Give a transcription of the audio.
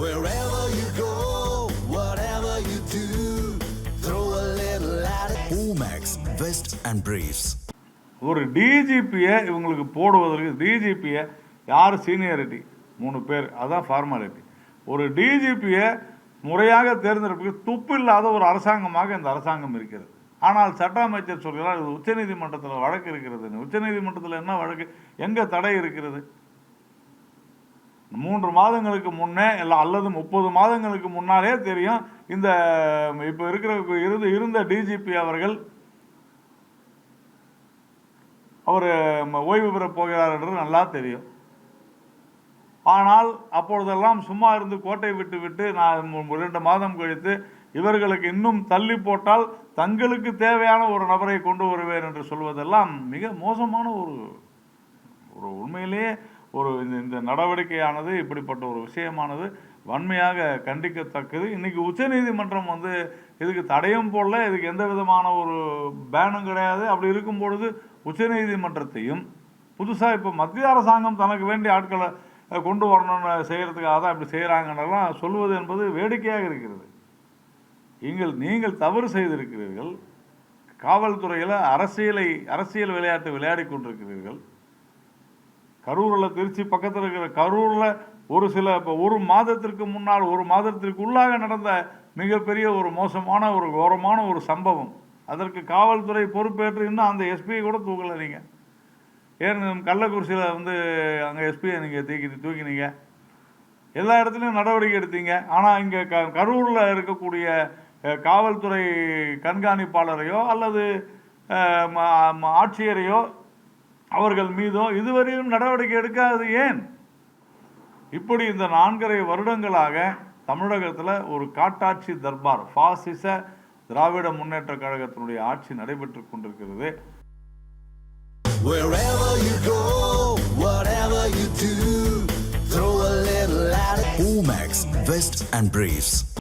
Wherever you go, whatever you do, throw a little at it. Omax, Vest and Briefs. ஒரு டிஜிபியை இவங்களுக்கு போடுவதற்கு டிஜிபியை யார் seniority மூணு பேர். அதான் ஃபார்மாலிட்டி ஒரு டிஜிபியை முறையாக தேர்ந்தெடுப்பதற்கு துப்பு இல்லாத ஒரு அரசாங்கமாக இந்த அரசாங்கம் இருக்கிறது. ஆனால் சட்ட அமைச்சர் சொல்கிறார் இது உச்சநீதிமன்றத்தில் வழக்கு இருக்கிறது. உச்சநீதிமன்றத்தில் என்ன வழக்கு? எங்கே தடை இருக்கிறது? மூன்று மாதங்களுக்கு முன்னே இல்லை அல்லது முப்பது மாதங்களுக்கு முன்னாலே தெரியும் இந்த இப்போ இருக்கிற இருந்து இருந்த டிஜிபி அவர்கள் அவர் ஓய்வு பெறப் போகிறார் என்று நல்லா தெரியும். ஆனால் அப்பொழுதெல்லாம் சும்மா இருந்து கோட்டை விட்டு விட்டு நான் மு- இரண்டு மாதம் கழித்து இவர்களுக்கு இன்னும் தள்ளி போட்டால் தங்களுக்கு தேவையான ஒரு நபரை கொண்டு வருவேன் என்று சொல்வதெல்லாம் மிக மோசமான ஒரு ஒரு உண்மையிலேயே ஒரு இந்த இந்த நடவடிக்கையானது இப்படிப்பட்ட ஒரு விஷயமானது வன்மையாக கண்டிக்கத்தக்கது. இன்றைக்கி உச்சநீதிமன்றம் வந்து இதுக்கு தடையும் போடல இதுக்கு எந்த விதமான ஒரு பேனும் கிடையாது. அப்படி இருக்கும் பொழுது உச்சநீதிமன்றத்தையும் புதுசாக இப்போ மத்திய அரசாங்கம் தனக்கு வேண்டிய ஆட்களை கொண்டு வரணும்னு செய்கிறதுக்காக தான் இப்படி செய்கிறாங்கன்னெல்லாம் சொல்வது என்பது வேடிக்கையாக இருக்கிறது. நீங்கள் நீங்கள் தவறு செய்திருக்கிறீர்கள். காவல்துறையில் அரசியலை அரசியல் விளையாட்டு விளையாடி கொண்டிருக்கிறீர்கள். கரூரில் திருச்சி பக்கத்தில் இருக்கிற கரூரில் ஒரு சில இப்போ ஒரு மாதத்திற்கு முன்னால் ஒரு மாதத்திற்கு உள்ளாக நடந்த மிகப்பெரிய ஒரு மோசமான ஒரு கோரமான ஒரு சம்பவம். அதற்கு காவல்துறை பொறுப்பேற்று இன்னும் அந்த எஸ்பியை கூட தூக்கலை நீங்கள் ஏன் கள்ளக்குறிச்சியில் வந்து அங்கே எஸ்பியை நீங்கள் தூக்கி தூக்கினீங்க. எல்லா இடத்துலையும் நடவடிக்கை எடுத்தீங்க. ஆனால் இங்கே க கரூரில் இருக்கக்கூடிய காவல்துறை கண்காணிப்பாளரையோ அல்லது ம- ஆட்சியரையோ அவர்கள் மீதோ இதுவரையும் நடவடிக்கை எடுக்காதது ஏன் இப்படி இந்த நான்கரை வருடங்களாக தமிழகத்தில் ஒரு காட்டாட்சி தர்பார் பாசிச திராவிட முன்னேற்ற கழகத்தினுடைய ஆட்சி நடைபெற்று கொண்டிருக்கிறது Wherever you go, whatever you do, throw a little at it. Omax, Vest and Briefs.